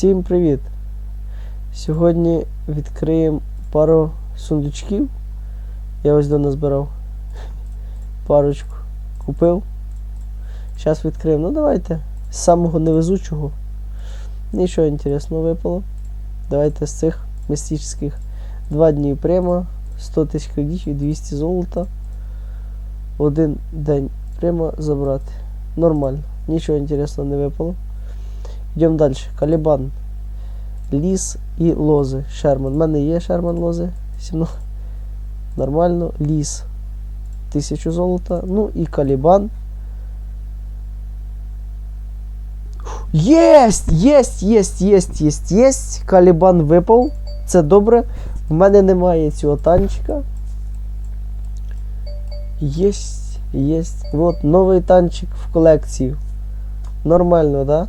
Всім привіт! Сьогодні відкриємо пару сундучків. Я ось до назбирав. Парочку купив. Зараз відкриємо. Ну давайте. З самого невезучого. Нічого інтересного випало. Давайте з цих містичних. Два дні прямо, 100 тисяч кредитів, 200 золота. Один день прямо забрати. Нормально. Нічого інтересного не випало. Йдемо далі. Калібан. Ліс і лози. Шерман. У мене є Шерман лози. 17. Нормально. Ліс. 1000 золота. Ну і калібан. Єсть! Єсть, єсть, єсть, єсть, єсть. Калібан випав. Це добре. В мене немає цього танчика. Єсть, єсть. Вот новий танчик в колекцію. Нормально, да?